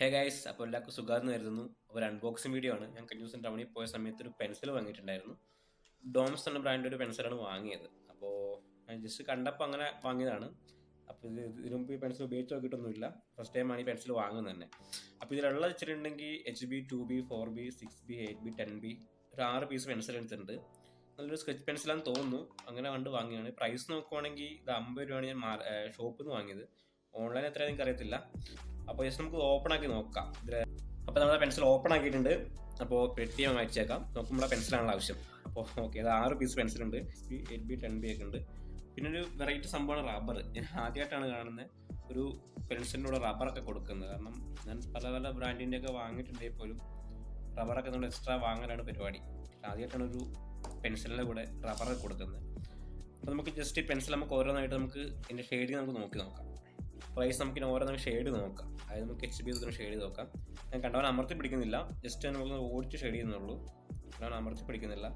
Hey guys അപ്പോൾ എല്ലാവർക്കും സുഖമെന്ന് കരുതുന്നു. ഒരു അൺബോക്സിംഗ് വീഡിയോ ആണ്. ഞാൻ കഴിഞ്ഞ ദിവസം ടൗണിൽ പോയ സമയത്ത് ഒരു പെൻസിൽ വാങ്ങിയിട്ടുണ്ടായിരുന്നു. ഡോംസ് എന്ന ബ്രാൻഡ് ഒരു പെൻസിലാണ് വാങ്ങിയത്. അപ്പോൾ ഞാൻ ജസ്റ്റ് കണ്ടപ്പോൾ അങ്ങനെ വാങ്ങിയതാണ്. അപ്പോൾ ഇത് ഇതിനു മുമ്പ് ഈ പെൻസിൽ ഉപയോഗിച്ച് നോക്കിയിട്ടൊന്നുമില്ല. ഫസ്റ്റ് ടൈമാണ് ഈ പെൻസിൽ വാങ്ങുന്നത് തന്നെ. അപ്പോൾ ഇതിലുള്ള വെച്ചിട്ടുണ്ടെങ്കിൽ H B two B four B six B eight B ten B ഒരു ആറ് പീസ് പെൻസിൽ എടുത്തിട്ടുണ്ട്. നല്ലൊരു സ്കെച്ച് പെൻസിലാന്ന് തോന്നുന്നു. അങ്ങനെ കണ്ട് വാങ്ങിയാണ് പ്രൈസ് നോക്കുവാണെങ്കിൽ ഇത് അമ്പത് രൂപയാണ് ഞാൻ ഷോപ്പിൽ നിന്ന് വാങ്ങിയത്. ഓൺലൈൻ എത്രയാണെന്ന് എനിക്ക് അറിയത്തില്ല അപ്പോൾ ജസ്റ്റ് നമുക്ക് ഓപ്പൺ ആക്കി നോക്കാം. അപ്പോൾ നമ്മുടെ പെൻസിൽ ഓപ്പൺ ആക്കിയിട്ടുണ്ട്. അപ്പോൾ പെട്ടി വായിച്ചേക്കാം നമുക്ക് നമ്മുടെ പെൻസിലാണ് ആവശ്യം. അപ്പോൾ ഓക്കെ ഇത് ആറ് പീസ് പെൻസിൽ ഉണ്ട്. എയ്റ്റ് ബി ടെൻ ബി ഒക്കെ ഉണ്ട്. പിന്നെ ഒരു വെറൈറ്റി സംഭവമാണ് റബ്ബർ ഞാൻ ആദ്യമായിട്ടാണ് കാണുന്നത് ഒരു പെൻസിലിന്റെ കൂടെ റബ്ബറൊക്കെ കൊടുക്കുന്നത്. കാരണം ഞാൻ പല പല ബ്രാൻഡിന്റെ ഒക്കെ വാങ്ങിയിട്ടുണ്ടെങ്കിൽ പോലും റബ്ബറൊക്കെ നമ്മൾ എക്സ്ട്രാ വാങ്ങലാണ് പരിപാടി. ആദ്യമായിട്ടാണ് ഒരു പെൻസിലിന്റെ കൂടെ റബ്ബറൊക്കെ കൊടുക്കുന്നത്. അപ്പോൾ നമുക്ക് ജസ്റ്റ് ഈ പെൻസിൽ നമുക്ക് ഓരോന്നായിട്ട് നമുക്ക് ഇതിന്റെ ഷെയ്ഡിങ് നമുക്ക് നോക്കി നോക്കാം. പ്രൈസ് നമുക്ക് ഇനി നമുക്ക് ഷെയ്ഡ് നോക്കാം. അതായത് നമുക്ക് എച്ച് ബി തന്നെ ഷെയ്ഡ് നോക്കാം. ഞാൻ കണ്ടവൻ അമർത്തി പിടിക്കുന്നില്ല. ജസ്റ്റ് നമുക്ക് ഓടിച്ച് ഷെയ്ഡ് ചെയ്യുന്നുള്ളൂ. കണ്ടവൻ അമർത്തി പിടിക്കുന്നില്ല.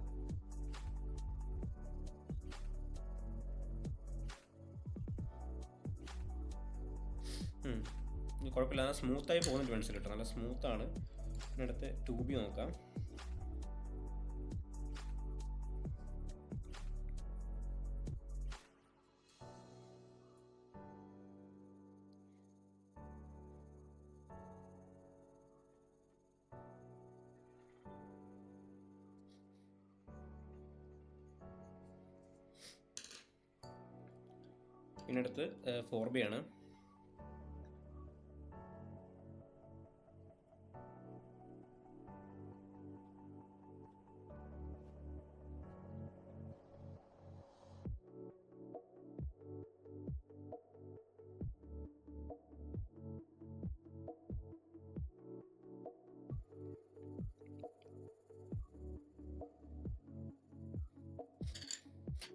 കുഴപ്പമില്ല. നല്ല സ്മൂത്തായി പോകുന്നുണ്ട് പെൻസിൽ കേട്ടോ. നല്ല സ്മൂത്താണ് പിന്നെ അടുത്ത് ട്യൂബി നോക്കാം. പിന്നെ അടുത്ത് ഫോർ ബി ആണ്.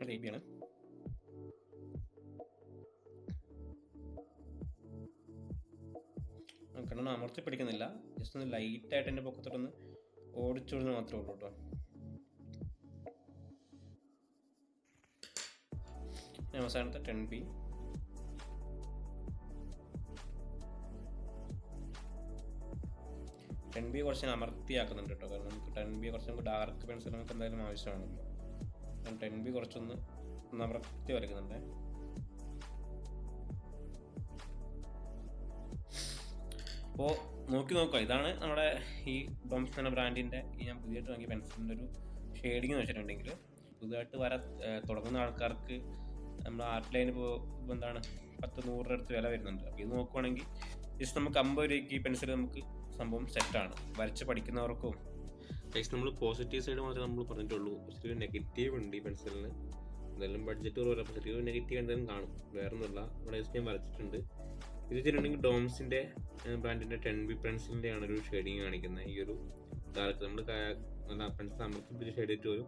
അത് ബി അമർത്തി പിടിക്കുന്നില്ല. ജസ്റ്റ് ഒന്ന് ലൈറ്റായിട്ട് എന്റെ പൊക്കത്തോട്ടൊന്ന് ഓടിച്ചോടുന്ന മാത്രമേ ഉള്ളൂ കേട്ടോ. അവസാനത്തെ ടെൻ ബി ടെൻ ബി കുറച്ച് ഞാൻ അമർത്തിയാക്കുന്നുണ്ട് കേട്ടോ. കാരണം നമുക്ക് ടെൻ ബി കുറച്ച് നമുക്ക് ഡാർക്ക് പെൻസിൽ നമുക്ക് എന്തായാലും ആവശ്യമാണല്ലോ. ടെൻ ബി കുറച്ചൊന്ന് അമർത്തി വരയ്ക്കുന്നുണ്ട്. അപ്പോൾ നോക്കി നോക്കുക ഇതാണ് നമ്മുടെ ഈ ഡോംസ് എന്ന ബ്രാൻഡിന്റെ ഈ ഞാൻ പുതിയതായിട്ട് വാങ്ങിയ പെൻസിലിന്റെ ഒരു ഷെയ്ഡിങ് എന്ന് വെച്ചിട്ടുണ്ടെങ്കിൽ പുതുതായിട്ട് വര തുടങ്ങുന്ന ആൾക്കാർക്ക് നമ്മൾ ആർട്ട് ലൈന് ഇപ്പോൾ എന്താണ് പത്ത് നൂറ് അടുത്ത് വില വരുന്നുണ്ട്. അപ്പോൾ ഇത് നോക്കുവാണെങ്കിൽ ജസ്റ്റ് നമുക്ക് അമ്പത് രൂപയ്ക്ക് ഈ പെൻസിൽ നമുക്ക് സംഭവം സെറ്റാണ് വരച്ച് പഠിക്കുന്നവർക്കും. ജസ്റ്റ് നമ്മൾ പോസിറ്റീവ് സൈഡ് മാത്രമേ നമ്മൾ പറഞ്ഞിട്ടുള്ളൂ. ചെറിയൊരു നെഗറ്റീവ് ഉണ്ട് ഈ പെൻസിലിന് എന്തായാലും ബഡ്ജറ്റ് കുറവ് ചെറിയൊരു നെഗറ്റീവ് എന്തായാലും കാണും. വേറെ ഒന്നുമില്ല ഇവിടെ ഞാൻ വരച്ചിട്ടുണ്ട്. ഇത് വെച്ചിട്ടുണ്ടെങ്കിൽ ഡോംസിന്റെ ബ്രാൻഡിന്റെ ടെൻ ബി പെൻസിലിന്റെ ആണ് ഒരു ഷെയ്ഡിങ് കാണിക്കുന്നത് ഈ ഒരു ഡാർക്ക് നമ്മൾ നല്ല പെൻസിൽ അമർത്തി ഷെയ്ഡ് ഇട്ട് വരും.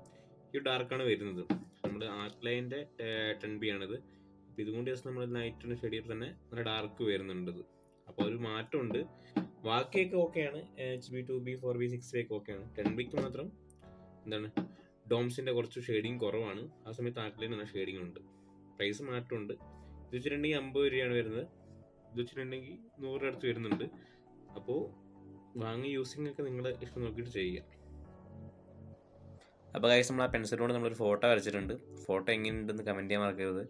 ഈ ഡാർക്കാണ് വരുന്നത്. നമ്മൾ ആർട്ട് ലൈന്റെ ടെൻ ബി ആണിത്. അപ്പോൾ ഇതുകൊണ്ട് ജസ്റ്റ് നമ്മൾ നൈറ്റ് ഷെയ്ഡ് ചെയ്തിട്ട് തന്നെ നല്ല ഡാർക്ക് വരുന്നുണ്ട് അപ്പോൾ ഒരു മാറ്റമുണ്ട്. ബാക്കിയൊക്കെ ഓക്കെയാണ് H B two B four B six B ഒക്കെ ഓക്കെയാണ് ടെൻ ബിക്ക് മാത്രം എന്താണ് ഡോംസിന്റെ കുറച്ച് ഷെയ്ഡിങ് കുറവാണ്. ആ സമയത്ത് ആർട്ട് ലൈൻ നല്ല ഷെയ്ഡിങ് ഉണ്ട്. പ്രൈസ് മാറ്റമുണ്ട്. ഇത് വെച്ചിട്ടുണ്ടെങ്കിൽ അമ്പത് രൂപയാണ് വരുന്നത്. വെച്ചിട്ടുണ്ടെങ്കിൽ നൂറ് അടുത്ത് വരുന്നുണ്ട്. അപ്പോൾ വാങ്ങി യൂസിങ് ഒക്കെ നിങ്ങളുടെ ഇഷ്ടം നോക്കിയിട്ട് ചെയ്യുക അപ്പോൾ കൈസ് നമ്മൾ ആ പെൻസിൽ കൊണ്ട് നമ്മളൊരു ഫോട്ടോ വരച്ചിട്ടുണ്ട്. ഫോട്ടോ എങ്ങനെയുണ്ടെന്ന് കമന്റ് ചെയ്യാൻ മറക്കരുത്.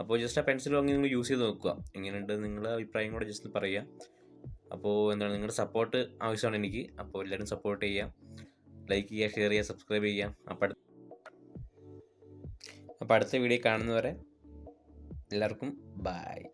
അപ്പോൾ ജസ്റ്റ് ആ പെൻസിൽ വാങ്ങി നിങ്ങൾ യൂസ് ചെയ്ത് നോക്കുക. എങ്ങനെയുണ്ട് നിങ്ങളുടെ അഭിപ്രായം കൂടെ ജസ്റ്റ് പറയുക അപ്പോൾ എന്താണ് നിങ്ങളുടെ സപ്പോർട്ട് ആവശ്യമാണ് എനിക്ക്. അപ്പോൾ എല്ലാവരും സപ്പോർട്ട് ചെയ്യുക. ലൈക്ക് ചെയ്യുക ഷെയർ ചെയ്യുക സബ്സ്ക്രൈബ് ചെയ്യുക. അപ്പോൾ അപ്പോൾ അടുത്ത വീഡിയോ കാണുന്നവരെ എല്ലാവർക്കും ബായ്